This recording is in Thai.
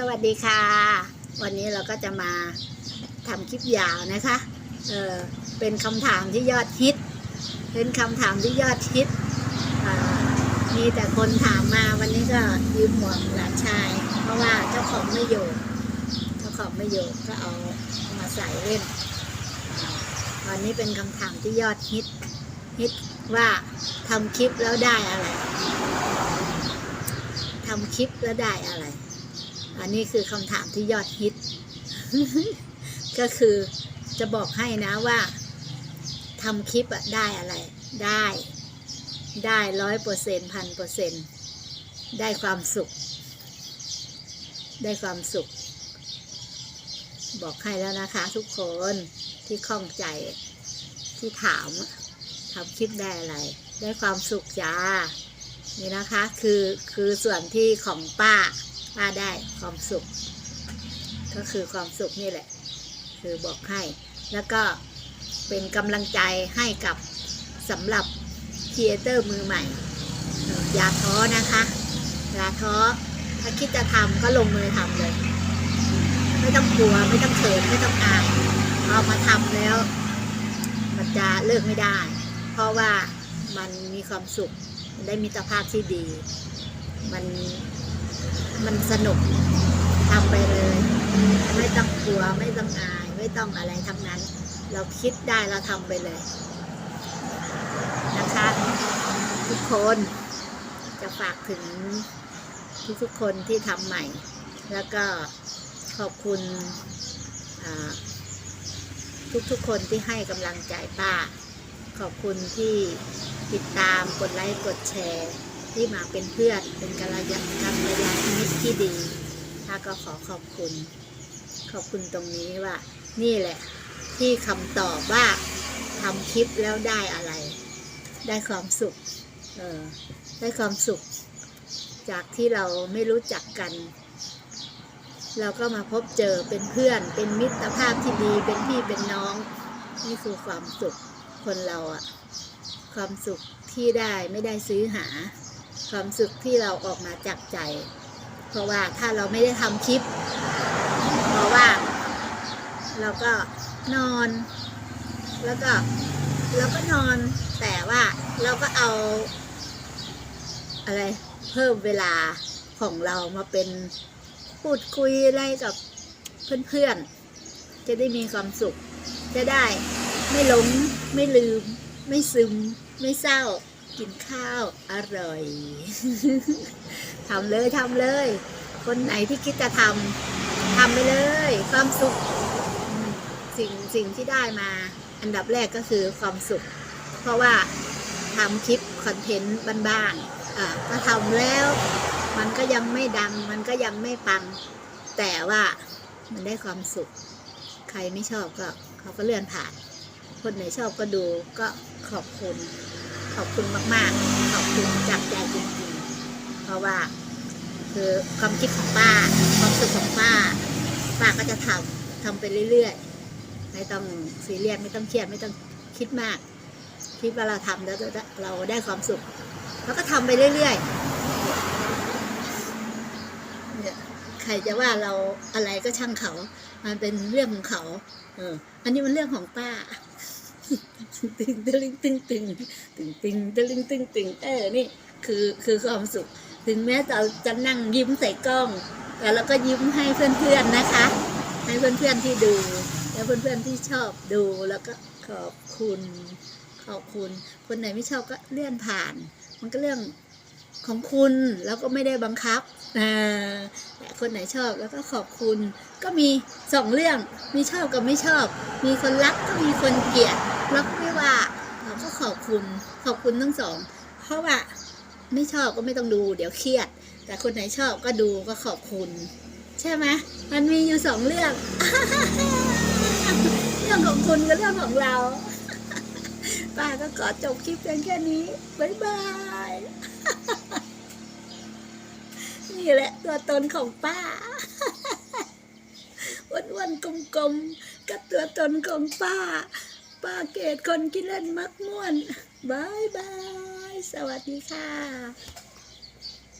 สวัสดีค่ะ วันนี้เราก็จะมาทำคลิปยาวนะคะเออเป็นคำถามที่ยอดฮิต เป็นคำถามที่ยอดฮิตอ่ามีแต่คนถามมาวันนี้ก็ยืมหมวกหลานชาย เพราะว่าเจ้าของไม่อยู่เจ้าของไม่อยู่ก็เอามาใส่เล่นอ่าวันนี้เป็นคำถามที่ยอดฮิตฮิตว่าทำคลิปแล้วได้อะไรทำคลิปแล้วได้อะไร อันนี้คือคำถามที่ยอดฮิต ก็คือจะบอกให้นะว่าทำคลิปอะได้อะไร ได้ ได้ร้อยเปอร์เซ็นพันเปอร์เซ็นได้ความสุข ได้ความสุข บอกให้แล้วนะคะ ทุกคนที่ข้องใจที่ถามทำคลิปได้อะไร ได้ความสุขจ้านี่นะคะ คือคือส่วนที่ของป้า ป้าได้ความสุข ก็คือความสุขนี่แหละ คือบอกให้ แล้วก็เป็นกำลังใจให้กับสำหรับครีเอเตอร์มือใหม่เอ่ออย่าท้อนะคะอย่าท้อถ้าคิดจะทำก็ลงมือทำเลย ไม่ต้องกลัวไม่ต้องเขินไม่ต้องอายเอามาทำแล้ว มันจะเลิกไม่ได้ เพราะว่ามันมีความสุข มันได้มิตรภาพที่ดี มัน มันสนุกทำไปเลย ไม่ต้องกลัวไม่ต้องอาย ไม่ต้องอะไรทั้งนั้น เราคิดได้เราทำไปเลย นะคะ ทุกคนจะฝากถึงทุกทุกๆคนที่ทำใหม่ แล้วก็ขอบคุณทุกทุกๆคนที่ให้กำลังใจป้า ขอบคุณที่ติดตามกดไลค์กดแชร์ ที่มาเป็นเพื่อนเป็นกัลยาณกัลยาณมิตรที่ดีถ้าก็ขอขอบคุณ ขอบคุณตรงนี้ว่า นี่แหละ ที่คำตอบว่าทำคลิปแล้วได้อะไร ได้ความสุข เออได้ความสุข จากที่เราไม่รู้จักกัน เราก็มาพบเจอเป็นเพื่อน เป็นมิตรภาพที่ดี เป็นพี่เป็นน้อง นี่คือความสุขคนเราอะความสุขที่ได้ไม่ได้ซื้อหา ความสุขที่เราออกมาจากใจ เพราะว่าถ้าเราไม่ได้ทำคลิป เพราะว่า เราก็นอน แล้วก็เราก็นอนแต่ว่าเราก็เอา อะไรเพิ่มเวลาของเรามาเป็นพูดคุยอะไรกับเพื่อนๆ จะได้มีความสุข จะได้ไม่หลง ไม่ลืม ไม่ซึม ไม่เศร้า กินข้าวอร่อยทำเลยทำเลย คนไหนที่คิดจะทำทำไปเลย ความสุข สิ่งสิ่งที่ได้มา อันดับแรกก็คือความสุข เพราะว่าทำคลิปคอนเทนต์บ้านๆก็ทำแล้ว มันก็ยังไม่ดัง มันก็ยังไม่ปัง แต่ว่ามันได้ความสุข ใครไม่ชอบก็เขาก็เลื่อนผ่าน คนไหนชอบก็ดูก็ขอบคุณ ขอบคุณมากๆ ขอบคุณจากใจจริงๆ เพราะว่าคือความคิดของป้าความสุขของป้า ป้าก็จะทำทำไปเรื่อยๆ ไม่ต้องซีเรียสไม่ต้องเครียดไม่ต้องคิดมาก คิดว่าเราทำแล้วเราได้ความสุข แล้วก็ทำไปเรื่อยๆเนี่ยใครจะว่าเราอะไรก็ช่างเขา มันเป็นเรื่องของเขา เออ อันนี้มันเรื่องของป้า ตึงตึงตึงตึงตึงตึงตึงตึงตึงเออนี่คือคือความสุข ถึงแม้เราจะนั่งยิ้มใส่กล้อง แต่เราก็ยิ้มให้เพื่อนๆนะคะ ให้เพื่อนๆที่ดู แล้วเพื่อนๆที่ชอบดูแล้วก็ขอบคุณขอบคุณ คนไหนไม่ชอบก็เลื่อนผ่าน มันก็เรื่องของคุณแล้วก็ไม่ได้บังคับแต่คนไหนชอบแล้วก็ขอบคุณ ก็มีสองเรื่องมีชอบกับไม่ชอบ มีคนรักก็มีคนเกลียด เราก็ไม่ว่าเราก็ขอบคุณขอบคุณทั้งสอง เพราะว่าไม่ชอบก็ไม่ต้องดู เดี๋ยวเครียด แต่คนไหนชอบก็ดูก็ขอบคุณ ใช่ไหมมันมีอยู่สองเรื่อง เรื่องของคุณกับเรื่องของเราป้าก็ขอจบคลิปเพียงแค่นี้บ๊ายบายนี่แหละตัวตนของป้าอ้วนๆกลมๆกับตัวตนของป้า ป้าเกตคนกินเล่นมักม่วนบายบาย สวัสดีค่ะ